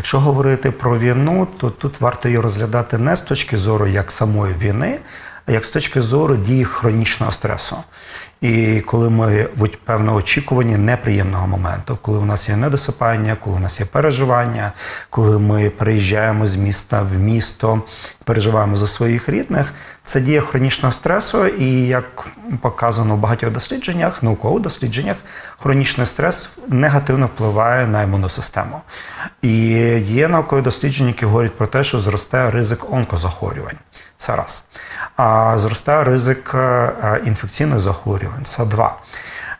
Якщо говорити про війну, то тут варто її розглядати не з точки зору як самої війни, як з точки зору дії хронічного стресу. І коли ми в певному очікуванні неприємного моменту, коли у нас є недосипання, коли у нас є переживання, коли ми переїжджаємо з міста в місто, переживаємо за своїх рідних, це дія хронічного стресу, і як показано в багатьох дослідженнях, наукових дослідженнях, хронічний стрес негативно впливає на імунну систему. І є наукові дослідження, які говорять про те, що зростає ризик онкозахворювань. Це раз. А зростає ризик е, інфекційних захворювань. Це два.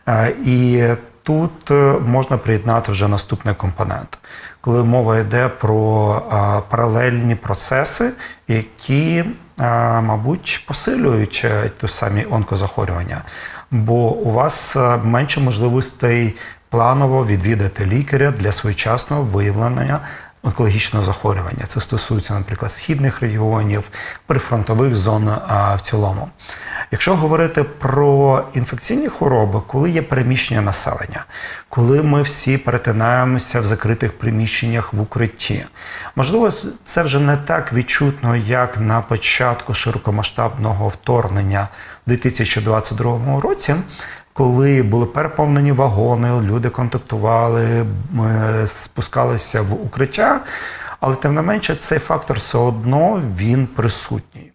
Е, І тут е, можна приєднати вже наступний компонент, коли мова йде про паралельні процеси, які, мабуть, посилюють ті самі онкозахворювання. Бо у вас менше можливостей планово відвідати лікаря для своєчасного виявлення онкологічного захворювання. Це стосується, наприклад, східних регіонів, прифронтових зон а, в цілому. Якщо говорити про інфекційні хвороби, коли є переміщення населення, коли ми всі перетинаємося в закритих приміщеннях в укритті, можливо, це вже не так відчутно, як на початку широкомасштабного вторгнення в 2022 році. Коли були переповнені вагони, люди контактували, ми спускалися в укриття, але тим не менше цей фактор все одно він присутній.